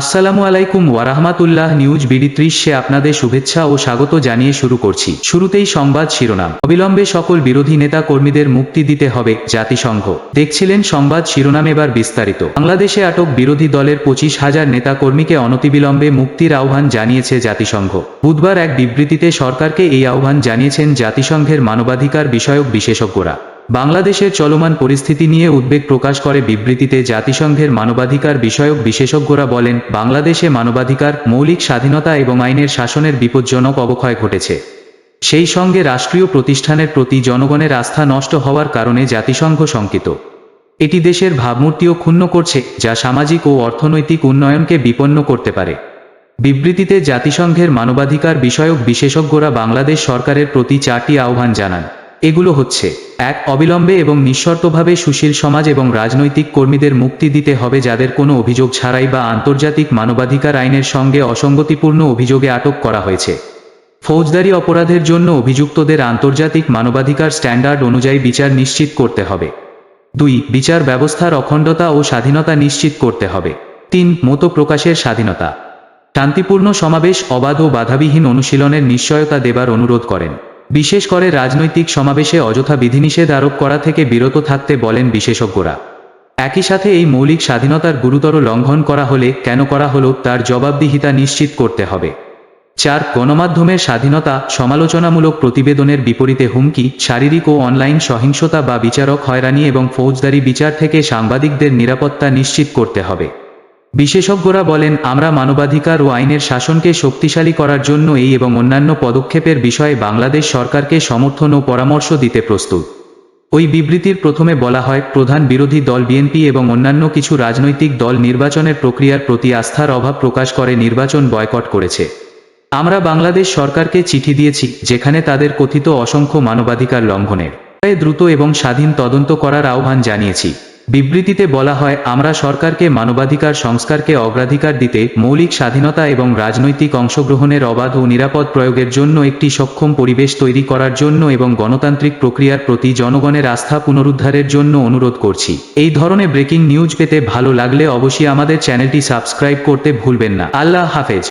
আসসালামু আলাইকুম ওয়ারাহমাতুল্লাহ news BD ত্রিশে আপনাদের শুভেচ্ছা ও স্বাগত জানিয়ে শুরু করছি। শুরুতেই সংবাদ শিরোনাম। অবিলম্বে সকল বিরোধী নেতা কর্মীদের মুক্তি দিতে হবে জাতিসংঘ। দেখছিলেন সংবাদ শিরোনাম এবার বিস্তারিত। বাংলাদেশে আটক বিরোধী দলের পঁচিশ হাজার নেতা কর্মীকে অনতিবিলম্বে মুক্তির আহ্বান জানিয়েছে জাতিসংঘ। বুধবার এক বিবৃতিতে সরকারকে এই আহ্বান জানিয়েছেন জাতিসংঘের মানবাধিকার বিষয়ক বিশেষজ্ঞরা। বাংলাদেশের চলমান পরিস্থিতি নিয়ে উদ্বেগ প্রকাশ করে বিবৃতিতে জাতিসংঘের মানবাধিকার বিষয়ক বিশেষজ্ঞরা বলেন, বাংলাদেশে মানবাধিকার, মৌলিক স্বাধীনতা এবং আইনের শাসনের বিপজ্জনক অবক্ষয় ঘটেছে। সেই সঙ্গে রাষ্ট্রীয় প্রতিষ্ঠানের প্রতি জনগণের আস্থা নষ্ট হওয়ার কারণে জাতিসংঘ শঙ্কিত। এটি দেশের ভাবমূর্তিও ক্ষুণ্ণ করছে, যা সামাজিক ও অর্থনৈতিক উন্নয়নকে বিপন্ন করতে পারে। বিবৃতিতে জাতিসংঘের মানবাধিকার বিষয়ক বিশেষজ্ঞরা বাংলাদেশ সরকারের প্রতি চারটি আহ্বান জানান। এগুলো হচ্ছে, এক, অবিলম্বে এবং নিঃশর্তভাবে সুশীল সমাজ এবং রাজনৈতিক কর্মীদের মুক্তি দিতে হবে যাদের কোনো অভিযোগ ছাড়াই বা আন্তর্জাতিক মানবাধিকার আইনের সঙ্গে অসঙ্গতিপূর্ণ অভিযোগে আটক করা হয়েছে। ফৌজদারি অপরাধের জন্য অভিযুক্তদের আন্তর্জাতিক মানবাধিকার স্ট্যান্ডার্ড অনুযায়ী বিচার নিশ্চিত করতে হবে। দুই, বিচার ব্যবস্থার অখণ্ডতা ও স্বাধীনতা নিশ্চিত করতে হবে। তিন, মতো প্রকাশের স্বাধীনতা। শান্তিপূর্ণ সমাবেশ অবাধ ও বাধাবিহীন অনুশীলনের নিশ্চয়তা দেবার অনুরোধ করেন। বিশেষ করে রাজনৈতিক সমাবেশে অযথা বিধিনিষেধ আরোপ করা থেকে বিরত থাকতে বলেন বিশেষজ্ঞরা। একই সাথে এই মৌলিক স্বাধীনতার গুরুতর লঙ্ঘন করা হলে কেন করা হলো তার জবাবদিহিতা নিশ্চিত করতে হবে। চার, গণমাধ্যমের স্বাধীনতা, সমালোচনামূলক প্রতিবেদনের বিপরীতে হুমকি, শারীরিক ও অনলাইন সহিংসতা বা বিচারক হয়রানি এবং ফৌজদারি বিচার থেকে সাংবাদিকদের নিরাপত্তা নিশ্চিত করতে হবে। বিশেষজ্ঞরা বলেন, আমরা মানবাধিকার ও আইনের শাসনকে শক্তিশালী করার জন্য এই এবং অন্যান্য পদক্ষেপের বিষয়ে বাংলাদেশ সরকারকে সমর্থন ও পরামর্শ দিতে প্রস্তুত। ওই বিবৃতির প্রথমে বলা হয়, প্রধান বিরোধী দল বিএনপি এবং অন্যান্য কিছু রাজনৈতিক দল নির্বাচনের প্রক্রিয়ার প্রতি আস্থার অভাব প্রকাশ করে নির্বাচন বয়কট করেছে। আমরা বাংলাদেশ সরকারকে চিঠি দিয়েছি, যেখানে তাদের কথিত অসংখ্য মানবাধিকার লঙ্ঘনের দ্রুত এবং স্বাধীন তদন্ত করার আহ্বান জানিয়েছি। বিবৃতিতে বলা হয়, আমরা সরকারকে মানবাধিকার সংস্কারকে অগ্রাধিকার দিতে মৌলিক স্বাধীনতা এবং রাজনৈতিক অংশগ্রহণের অবাধ ও নিরাপদ প্রয়োগের জন্য একটি সক্ষম পরিবেশ তৈরি করার জন্য এবং গণতান্ত্রিক প্রক্রিয়ার প্রতি জনগণের আস্থা পুনরুদ্ধারের জন্য অনুরোধ করছি। এই ধরনের ব্রেকিং নিউজ পেতে ভালো লাগলে অবশ্যই আমাদের চ্যানেলটি সাবস্ক্রাইব করতে ভুলবেন না। আল্লাহ হাফেজ।